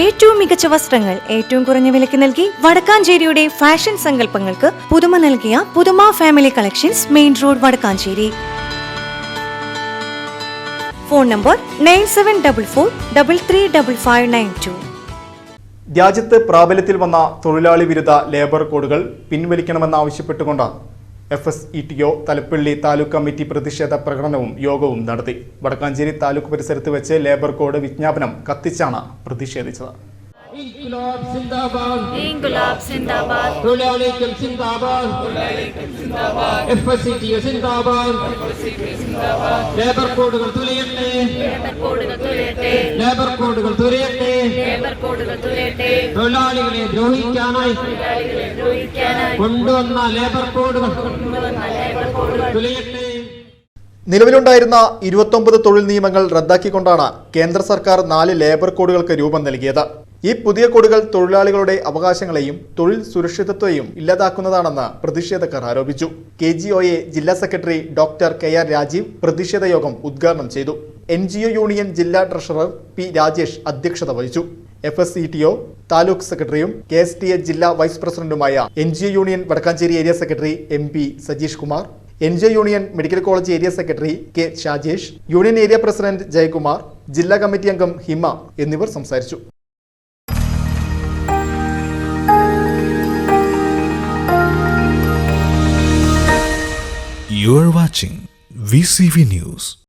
ഏറ്റവും മികച്ച വസ്ത്രങ്ങൾ ഏറ്റവും കുറഞ്ഞ വിലയ്ക്ക് നൽകി വടക്കാഞ്ചേരിയുടെ ഫാഷൻ സങ്കല്പങ്ങൾക്ക് പുതുമ നൽകിയ പുതുമ family collections main road Vadakkanchery. Phone number nine seven double four double three double five nine two രാജ്യത്ത് പ്രാബല്യത്തിൽ വന്ന തൊഴിലാളി വിരുദ്ധ ലേബർ കോഡുകൾ പിൻവലിക്കണമെന്നാവശ്യപ്പെട്ടുകൊണ്ട് F S E T O Thalappilly taluk committee പ്രതിഷേധ പ്രകടനവും യോഗവും നടത്തി. വടക്കാഞ്ചേരി താലൂക്ക് പരിസരത്ത് വെച്ച് ലേബർ കോഡ് വിജ്ഞാപനം കത്തിച്ചാണ് പ്രതിഷേധിച്ചത്. ലേബർ കോഡുകൾ തുലയട്ടെ. ലേബർ കോഡുകൾ തുലയട്ടെ. തൊഴിലാളികളെ ദ്രോഹിക്കാനായി കൊണ്ടുവന്ന ലേബർ കോഡുകൾ നിലവിലുണ്ടായിരുന്ന ഇരുപത്തൊമ്പത് തൊഴിൽ നിയമങ്ങൾ റദ്ദാക്കിക്കൊണ്ടാണ് കേന്ദ്ര സർക്കാർ നാല് ലേബർ കോഡുകൾക്ക് രൂപം നൽകിയത്. ഈ പുതിയ കോഡുകൾ തൊഴിലാളികളുടെ അവകാശങ്ങളെയും തൊഴിൽ സുരക്ഷിതത്വയും ഇല്ലാതാക്കുന്നതാണെന്ന് പ്രതിഷേധക്കാർ ആരോപിച്ചു. കെ ജി ഒ എ ജില്ലാ secretary doctor K R Rajeev പ്രതിഷേധ യോഗം ഉദ്ഘാടനം ചെയ്തു. എൻ യൂണിയൻ ജില്ലാ ട്രഷറർ പി രാജേഷ് അധ്യക്ഷത വഹിച്ചു. F S C T O taluk സെക്രട്ടറിയും കെ എസ് ടി എ ജില്ലാ വൈസ് പ്രസിഡന്റുമായ N G union Vadakkanchery area secretary M P Sajeesh Kumar N G union medical college area secretary K Shajesh union area president Jayakumar ജില്ലാ committee അംഗം ഹിമ എന്നിവർ സംസാരിച്ചു You are watching VCV News.